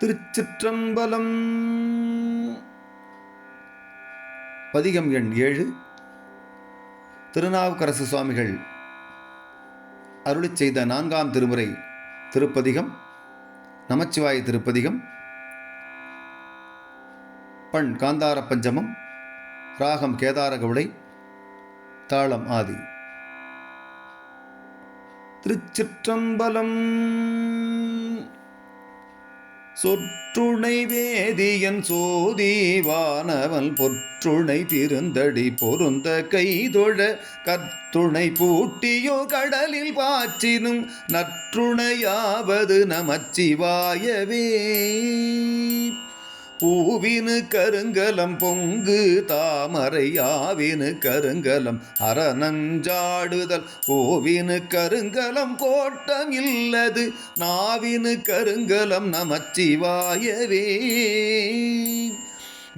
திருச்சிற்றம்பலம். பதிகம் எண் ஏழு. திருநாவுக்கரசு சுவாமிகள் அருளி செய்த நான்காம் திருமுறை திருப்பதிகம் நமச்சிவாய திருப்பதிகம் பண் காந்தார பஞ்சமம் ராகம் கேதார கவுளை தாளம் ஆதி. திருச்சிற்றம்பலம். சொற்றுணை வேதியன் சோதிவானவன் பொற்றுணை திருந்தடி பொருந்த கைதொழ கற்றுணை பூட்டியோ கடலில் பாச்சினும் நற்றுணையாவது நமச்சிவாயவே. பூவினு கருங்கலம் பொங்கு தாமரை ஆவினு கருங்கலம் அரணஞ்சாடுதல் கோவினு கருங்கலம் கோட்டம் இல்லது நாவினு கருங்கலம் நமச்சிவாயவே.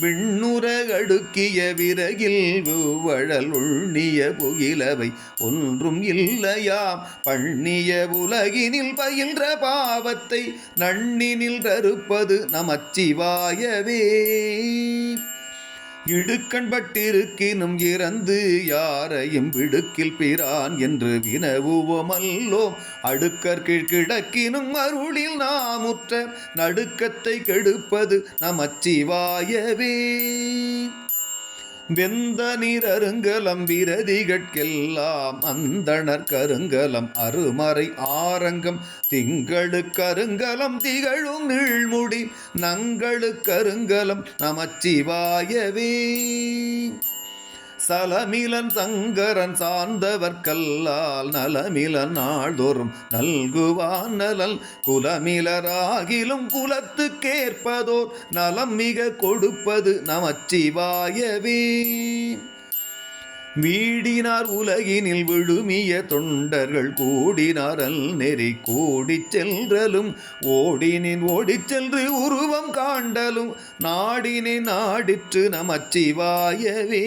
விண்ணுற அடுக்கிய விறகில் வழல் உள்ணிய புகிலவை ஒன்றும் இல்லையாம். பண்ணிய உலகினில் பயின்ற பாவத்தை நன்னினில் தருப்பது நமச்சிவாயவே. இடுக்கண்பட்டிருக்கினும் இறந்து யாரையும் விடுக்கில் பிரான் என்று வினவுவோமல்லோம். அடுக்கர் கீழ் கிடக்கினும் அருளில் நாமுற்ற நடுக்கத்தை கெடுப்பது நமச்சிவாயவே. வெந்த நீர் அருங்கலம் விரதிகட்கெல்லாம் அந்தணர் கருங்கலம் அருமறை ஆரங்கம் திங்களு கருங்கலம் திகழும் நீழ்முடி நங்களு கருங்கலம் நமச்சிவாயவே. சலமிலன் சங்கரன் சார்ந்தவர்கல்லால் நலமிலன் நாள்தோறும் நல்குவான் நலல் குலமிலராகிலும் குலத்துக்கேற்பதோர் நலம் மிக கொடுப்பது நமச்சிவாயவே. வீடினார் உலகினில் விழுமிய தொண்டர்கள் கூடினாரல் நெறி கூடிச் சென்றலும். ஓடினின் ஓடிச் சென்று உருவம் காண்டலும். நாடினின் நாடிற்று நமச்சிவாயவே.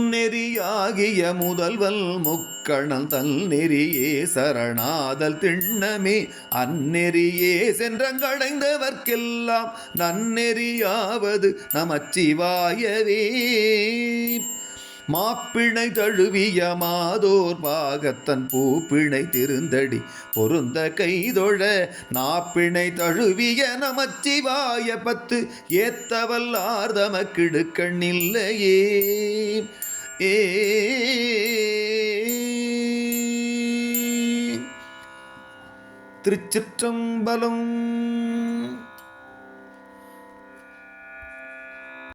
ஆகிய முதல்வல் முக்கணல் தல் நெறியே சரணாதல் திண்ணமே. அந்நெறியே சென்றங்கடைந்தவர்க்கெல்லாம் நன்னெறியாவது நமச்சிவாயவே. மாப்பிணை தழுவிய மாதோர் பாகத்தன் பூப்பிணை திருந்தடி பொருந்த கைதொழ நாப்பிணை தழுவிய நமச்சிவாய பத்து ஏத்தவல்லார் தமக்கிடுக்கண்ணில்லையே ஏ. திருச்சிற்றம்பலம்